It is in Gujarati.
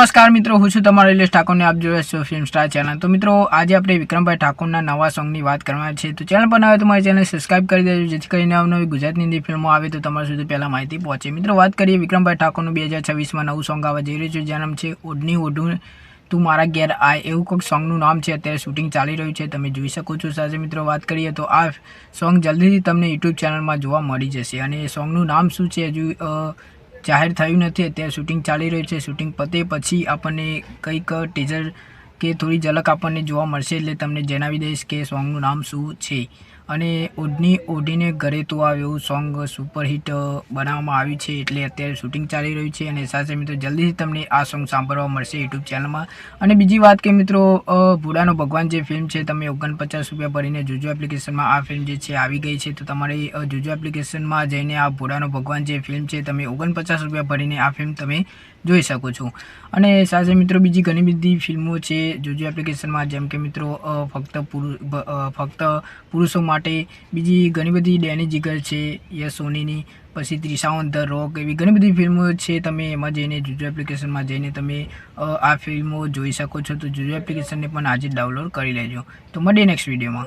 નમસ્કાર મિત્રો, હું છું તમારો ઇલેશ ઠાકોરને, આપ જોયો છો ફિલ્મ સ્ટાર ચેનલ તો મિત્રો, આજે આપણે વિક્રમભાઈ ઠાકોરના નવા સોંગની વાત કરવાના છે. તો ચેનલ પર આવે તો મારી ચેનલ સબસ્ક્રાઇબ કરી દેજો. જેથી કરીને અવનવી ગુજરાતની હિન્દી ફિલ્મો આવે તો તમારા સુધી પહેલાં માહિતી પહોંચે. મિત્રો, વાત કરીએ વિક્રમભાઈ ઠાકોરનું. બે હજાર છવ્વીસમાં નવું સોંગ આવવા જઈ રહ્યું છે. જેનું નામ છે ઓઢની ઓઢું. તું મારા ઘેર આય. એવું કોઈક સોંગનું નામ છે. અત્યારે શૂટિંગ ચાલી રહ્યું છે. તમે જોઈ શકો છો સાથે મિત્રો, વાત કરીએ તો આ સોંગ જલ્દીથી તમને યુટ્યુબ ચેનલમાં જોવા મળી જશે. અને એ સોંગનું નામ શું છે? હજુ જાહેર થયું નથી. અત્યારે શૂટિંગ ચાલી રહ્યું છે. શૂટિંગ પતે પછી આપણને કંઈક ટીઝર કે થોડી ઝલક આપણને જોવા મળશે એટલે તમને જણાવી દઈશ કે સોંગનું નામ શું છે. અને ઓઢની ઓઢીને ઘરે તો આવે એવું સોંગ સુપરહિટ બનાવવામાં આવ્યું છે એટલે અત્યારે શૂટિંગ ચાલી રહ્યું છે અને સાથે મિત્રો જલ્દીથી તમને આ સોંગ સાંભળવા મળશે યુટ્યુબ ચેનલમાં અને બીજી વાત કે મિત્રો ભૂડાનો ભગવાન જે ફિલ્મ છે તમે ઓગણપચાસ રૂપિયા ભરીને જોજો એપ્લિકેશનમાં આ ફિલ્મ જે છે આવી ગઈ છે તો તમારે જોજો એપ્લિકેશનમાં જઈને આ ભૂડાનો ભગવાન જે ફિલ્મ છે તમે ઓગણપચાસ રૂપિયા ભરીને આ ફિલ્મ તમે જોઈ શકો છો. અને સાથે મિત્રો બીજી ઘણી બધી ફિલ્મો છે જોજો એપ્લિકેશનમાં જેમ કે મિત્રો ફક્ત પુરુષ ફક્ત પુરુષો માટે બીજી ઘણી બધી ડેની જીગર છે, યસ, સોનીની, પછી ત્રિશાવન ધ રોક એવી ઘણી બધી ફિલ્મો છે તમે એમાં જઈને જુજુ એપ્લિકેશનમાં જઈને તમે આ ફિલ્મો જોઈ શકો છો. તો જુજુ એપ્લિકેશનને પણ આજે ડાઉનલોડ કરી લેજો. તો મળીએ નેક્સ્ટ વિડીયોમાં.